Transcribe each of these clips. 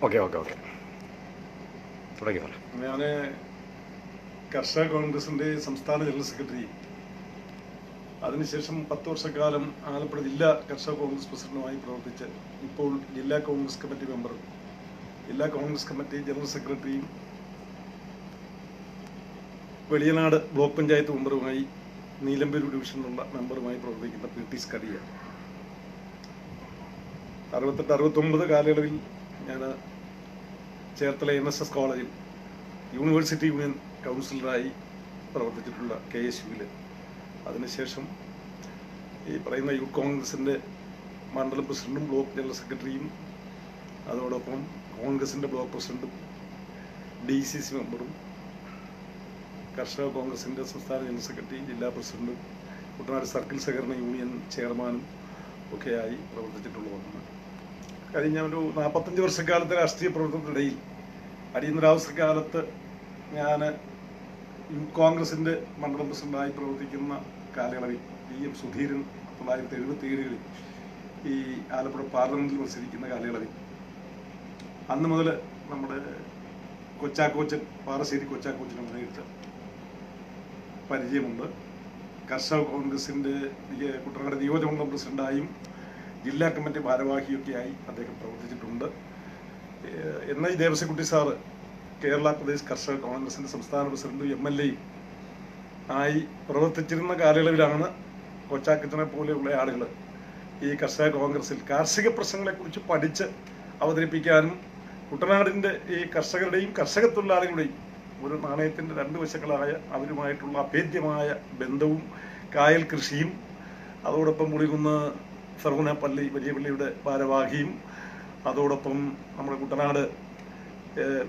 Okay okay okay. തുടങ്ങി സാറേ ഞാൻ കർഷക കോൺഗ്രസിന്റെ സംസ്ഥാന ജനറൽ സെക്രട്ടറി. അതിനുശേഷം പത്ത് വർഷക്കാലം ആലപ്പുഴ ജില്ലാ കർഷക കോൺഗ്രസ് പ്രസിഡന്റുമായി പ്രവർത്തിച്ച് ഇപ്പോൾ ജില്ലാ കോൺഗ്രസ് കമ്മിറ്റി മെമ്പറും ജില്ലാ കോൺഗ്രസ് കമ്മിറ്റി ജനറൽ സെക്രട്ടറിയും വെളിയനാട് ബ്ലോക്ക് പഞ്ചായത്ത് മെമ്പറുമായി നീലമ്പൂർ ഡിവിഷനിലുള്ള മെമ്പറുമായി പ്രവർത്തിക്കുന്ന പി ടി സ്കറിയ അറുപത്തെട്ട് അറുപത്തൊമ്പത് കാലയളവിൽ ഞാൻ ചേർത്തല എൻ എസ് എസ് കോളേജിൽ യൂണിവേഴ്സിറ്റി യൂണിയൻ കൗൺസിലറായി പ്രവർത്തിച്ചിട്ടുള്ള കെ എസ് യുവിൽ അതിനുശേഷം ഈ പറയുന്ന യൂത്ത് കോൺഗ്രസിന്റെ മണ്ഡലം പ്രസിഡന്റും ബ്ലോക്ക് ജനറൽ സെക്രട്ടറിയും അതോടൊപ്പം കോൺഗ്രസിന്റെ ബ്ലോക്ക് പ്രസിഡന്റും ഡി സി സി മെമ്പറും കർഷക കോൺഗ്രസിന്റെ സംസ്ഥാന ജനറൽ സെക്രട്ടറി ജില്ലാ പ്രസിഡന്റും കുട്ടനാട് സർക്കിൾ സഹകരണ യൂണിയൻ ചെയർമാനും ഒക്കെയായി പ്രവർത്തിച്ചിട്ടുള്ളതാണ് കഴിഞ്ഞ ഒരു നാൽപ്പത്തഞ്ച് വർഷക്കാലത്തെ രാഷ്ട്രീയ പ്രവർത്തനത്തിനിടയിൽ അടിയന്തരാവസ്ഥ കാലത്ത് ഞാൻ യൂത്ത് കോൺഗ്രസിന്റെ മണ്ഡലം പ്രസിഡന്റായി പ്രവർത്തിക്കുന്ന കാലയളവിൽ വി എം സുധീരൻ തൊള്ളായിരത്തി എഴുപത്തി ഏഴുകളിൽ ഈ ആലപ്പുഴ പാർലമെന്റിൽ മത്സരിക്കുന്ന കാലയളവിൽ. അന്ന് മുതൽ നമ്മുടെ കൊച്ചാക്കോച്ചൻ പാറശ്ശേരി കൊച്ചാക്കോച്ചനെ നേരിട്ട് പരിചയമുണ്ട്. കർഷക കോൺഗ്രസിന്റെ കുട്ടനാട് നിയോജകമണ്ഡലം പ്രസിഡന്റായും ജില്ലാ കമ്മിറ്റി ഭാരവാഹിയൊക്കെയായി അദ്ദേഹം പ്രവർത്തിച്ചിട്ടുണ്ട്. N I Devassikutty sir Kerala Pradesh കർഷക കോൺഗ്രസിന്റെ സംസ്ഥാന പ്രസിഡന്റും എം എൽ എയും ആയി പ്രവർത്തിച്ചിരുന്ന കാലയളവിലാണ് കൊച്ചാക്കച്ചനെ പോലെയുള്ള ആളുകൾ ഈ കർഷക കോൺഗ്രസിൽ കാർഷിക പ്രശ്നങ്ങളെക്കുറിച്ച് പഠിച്ച് അവതരിപ്പിക്കാനും കുട്ടനാടിന്റെ ഈ കർഷകരുടെയും കർഷക തൊഴിലാളികളുടെയും ഒരു നാണയത്തിന്റെ രണ്ട് വശങ്ങളായ അവരുമായിട്ടുള്ള അഭേദ്യമായ ബന്ധവും കായൽ കൃഷിയും അതോടൊപ്പം മുളികുന്ന് സർവനപ്പള്ളി വലിയ പള്ളിയുടെ ഭാരവാഹിയും അതോടൊപ്പം നമ്മുടെ കുട്ടനാട്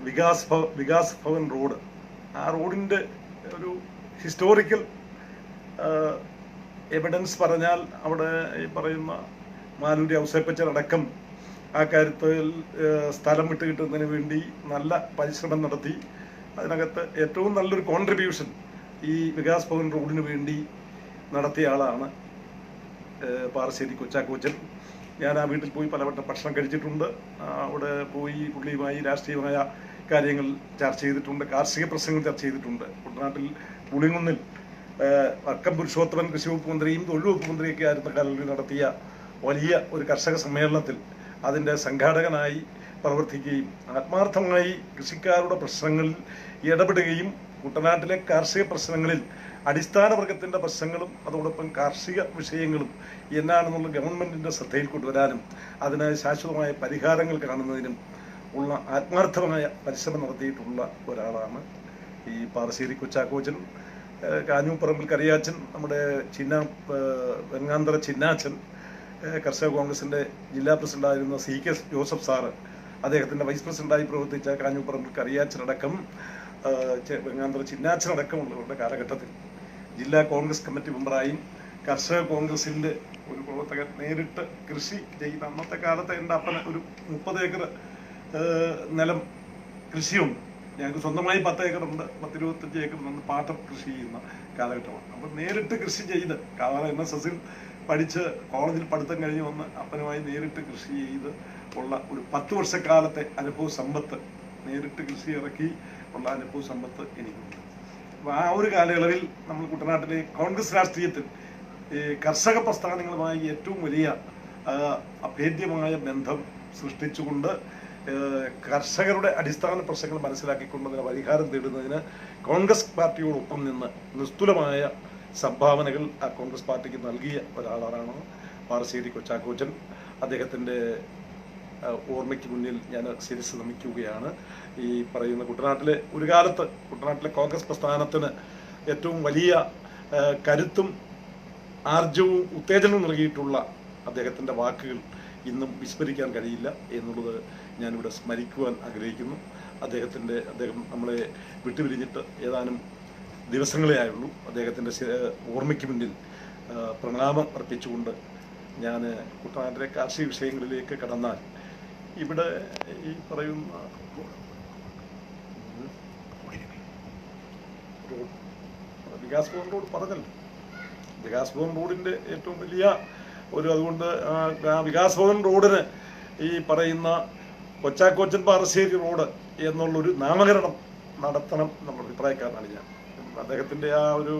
വികാസ് ഭവ വികാസ് ഭവൻ റോഡ്. ആ റോഡിന്റെ ഒരു ഹിസ്റ്റോറിക്കൽ എവിഡൻസ് പറഞ്ഞാൽ അവിടെ ഈ പറയുന്ന മാലൂരി ഔസേപ്പച്ചൻ അടക്കം ആ കാര്യത്തിൽ സ്ഥലം വിട്ട് കിട്ടുന്നതിന് വേണ്ടി നല്ല പരിശ്രമം നടത്തി. അതിനകത്ത് ഏറ്റവും നല്ലൊരു കോൺട്രിബ്യൂഷൻ ഈ വികാസ് ഭവൻ റോഡിന് വേണ്ടി നടത്തിയ ആളാണ് പാറശ്ശേരി കൊച്ചാക്കോച്ചൻ. ഞാൻ ആ വീട്ടിൽ പോയി പലവട്ടം ഭക്ഷണം കഴിച്ചിട്ടുണ്ട്. അവിടെ പോയി പുള്ളിയുമായി രാഷ്ട്രീയമായ കാര്യങ്ങൾ ചർച്ച ചെയ്തിട്ടുണ്ട്. കാർഷിക പ്രശ്നങ്ങൾ ചർച്ച ചെയ്തിട്ടുണ്ട്. കുട്ടനാട്ടിൽ പുളിങ്ങുന്നിൽ അക്കം പുരുഷോത്തമൻ കൃഷി വകുപ്പ് മന്ത്രിയും തൊഴിൽ വകുപ്പ് മന്ത്രിയൊക്കെ ആയിരുന്ന കാലങ്ങളിൽ നടത്തിയ വലിയ ഒരു കർഷക സമ്മേളനത്തിൽ. അതിന്റെ സംഘാടകനായി പ്രവർത്തിക്കുകയും ആത്മാർത്ഥമായി കൃഷിക്കാരുടെ പ്രശ്നങ്ങളിൽ ഇടപെടുകയും കുട്ടനാട്ടിലെ കാർഷിക പ്രശ്നങ്ങളിൽ അടിസ്ഥാന വർഗത്തിന്റെ പ്രശ്നങ്ങളും അതോടൊപ്പം കാർഷിക വിഷയങ്ങളും എന്നാണെന്നുള്ള ഗവൺമെന്റിന്റെ ശ്രദ്ധയിൽ കൊണ്ടുവരാനും അതിന് ശാശ്വതമായ പരിഹാരങ്ങൾ കാണുന്നതിനും ഉള്ള ആത്മാർത്ഥമായ പരിശ്രമം നടത്തിയിട്ടുള്ള ഒരാളാണ് ഈ പാറശ്ശേരി കൊച്ചാക്കോച്ചൻ. കാഞ്ഞൂപ്പറമ്പിൽ കറിയാച്ചൻ നമ്മുടെ ചിന്ന വെങ്ങാന്തര ചിന്നാച്ചൻ കർഷക കോൺഗ്രസിന്റെ ജില്ലാ പ്രസിഡന്റായിരുന്ന സി കെ ജോസഫ് സാറ് അദ്ദേഹത്തിന്റെ വൈസ് പ്രസിഡന്റായി പ്രവർത്തിച്ച കാഞ്ഞൂപ്പറമ്പിൽ കറിയാച്ചനടക്കം വെങ്ങാന്തറ ചിന്നാച്ചനടക്കമുള്ളവരുടെ കാലഘട്ടത്തിൽ ജില്ലാ കോൺഗ്രസ് കമ്മിറ്റി മെമ്പറായും കർഷക കോൺഗ്രസിന്റെ ഒരു പ്രവർത്തകൻ നേരിട്ട് കൃഷി ചെയ്യുന്ന അന്നത്തെ കാലത്ത് എന്റെ അപ്പന ഒരു മുപ്പത് ഏക്കർ നിലം കൃഷിയുണ്ട്. ഞങ്ങൾക്ക് സ്വന്തമായി പത്ത് ഏക്കറുണ്ട് പത്തിരുപത്തഞ്ച് ഏക്കർ നിന്ന് പാട്ടം കൃഷി ചെയ്യുന്ന കാലഘട്ടമാണ്. അപ്പം നേരിട്ട് കൃഷി ചെയ്ത് കാരണം എൻ എസ് എസിൽ പഠിച്ച് കോളേജിൽ പഠിത്തം കഴിഞ്ഞ് വന്ന് അപ്പനുമായി നേരിട്ട് കൃഷി ചെയ്ത് ഉള്ള ഒരു പത്ത് വർഷക്കാലത്തെ അനുഭവ സമ്പത്ത് നേരിട്ട് കൃഷി ഇറക്കി ഉള്ള അനുഭവ സമ്പത്ത് എനിക്കുണ്ട്. അപ്പൊ ആ ഒരു കാലയളവിൽ നമ്മൾ കുട്ടനാട്ടിലെ കോൺഗ്രസ് രാഷ്ട്രീയത്തിൽ കർഷക പ്രസ്ഥാനങ്ങളുമായി ഏറ്റവും വലിയ അഭേദ്യമായ ബന്ധം സൃഷ്ടിച്ചുകൊണ്ട് കർഷകരുടെ അടിസ്ഥാന പ്രശ്നങ്ങൾ മനസ്സിലാക്കിക്കൊണ്ട് അതിന് പരിഹാരം തേടുന്നതിന് കോൺഗ്രസ് പാർട്ടിയോടൊപ്പം നിന്ന് നിസ്തുലമായ സംഭാവനകൾ ആ കോൺഗ്രസ് പാർട്ടിക്ക് നൽകിയ ഒരാളാണ് പാറശ്ശേരി കൊച്ചാക്കോച്ചൻ. അദ്ദേഹത്തിന്റെ ഓർമ്മയ്ക്ക് മുന്നിൽ ഞാൻ ശിരസ് നമിക്കുകയാണ്. ഈ പറയുന്ന കുട്ടനാട്ടിലെ ഒരു കാലത്ത് കുട്ടനാട്ടിലെ കോൺഗ്രസ് പ്രസ്ഥാനത്തിന് ഏറ്റവും വലിയ കരുത്തും ആർജവും ഉത്തേജനവും നൽകിയിട്ടുള്ള അദ്ദേഹത്തിന്റെ വാക്കുകൾ ഇന്നും വിസ്മരിക്കാൻ കഴിയില്ല എന്നുള്ളത് ഞാനിവിടെ സ്മരിക്കുവാൻ ആഗ്രഹിക്കുന്നു. അദ്ദേഹത്തിന്റെ അദ്ദേഹം നമ്മളെ വിട്ടുപിരിഞ്ഞിട്ട് ഏതാനും ദിവസങ്ങളേ ആയുള്ളൂ. അദ്ദേഹത്തിന്റെ ഓർമ്മയ്ക്ക് മുന്നിൽ പ്രണാമം അർപ്പിച്ചുകൊണ്ട് ഞാൻ കുട്ടനാട്ടിലെ കാർഷിക വിഷയങ്ങളിലേക്ക് കടന്നാൽ ഇവിടെ ഈ പറയുന്ന വികാസ് ഭവൻ റോഡ് പറഞ്ഞല്ലോ. വികാസ് ഭവൻ റോഡിന്റെ ഏറ്റവും വലിയ ഒരു അതുകൊണ്ട് ആ- വികാസ് ഭവൻ റോഡിന് ഈ പറയുന്ന കൊച്ചാക്കോച്ചൻ പാറശ്ശേരി റോഡ് എന്നുള്ളൊരു നാമകരണം നടത്തണം എന്നുള്ള അഭിപ്രായക്കാരനാണ് ഞാൻ. അദ്ദേഹത്തിന്റെ ആ ഒരു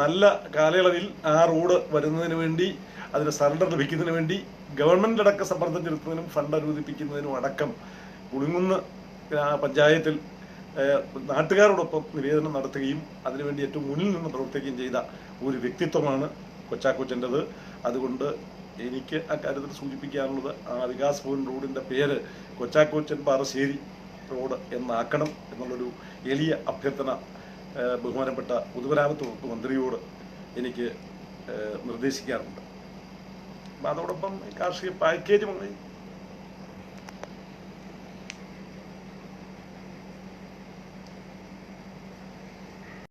നല്ല കാലയളവിൽ ആ റോഡ് വരുന്നതിന് വേണ്ടി അതിന് സറണ്ടർ ലഭിക്കുന്നതിന് വേണ്ടി ഗവൺമെന്റ് അടക്കം സമ്മർദ്ദം ചെലുത്തുന്നതിനും ഫണ്ട് അനുവദിപ്പിക്കുന്നതിനും അടക്കം കുളിങ്ങുന്ന് പഞ്ചായത്തിൽ നാട്ടുകാരോടൊപ്പം നിവേദനം നടത്തുകയും അതിനുവേണ്ടി ഏറ്റവും മുന്നിൽ നിന്ന് പ്രവർത്തിക്കുകയും ചെയ്ത ഒരു വ്യക്തിത്വമാണ് കൊച്ചാക്കോച്ചന്റെത്. അതുകൊണ്ട് എനിക്ക് അക്കാര്യത്തിൽ സൂചിപ്പിക്കാനുള്ളത് ആ വികാസ് ഭവൻ റോഡിന്റെ പേര് കൊച്ചാക്കോച്ചൻ പാറശ്ശേരി റോഡ് എന്നാക്കണം എന്നുള്ളൊരു എളിയ അഭ്യർത്ഥന ബഹുമാനപ്പെട്ട പൊതുമരാമത്ത് വകുപ്പ് മന്ത്രിയോട് എനിക്ക് നിർദ്ദേശിക്കാറുണ്ട്. അപ്പം അതോടൊപ്പം കാർഷിക പാക്കേജ്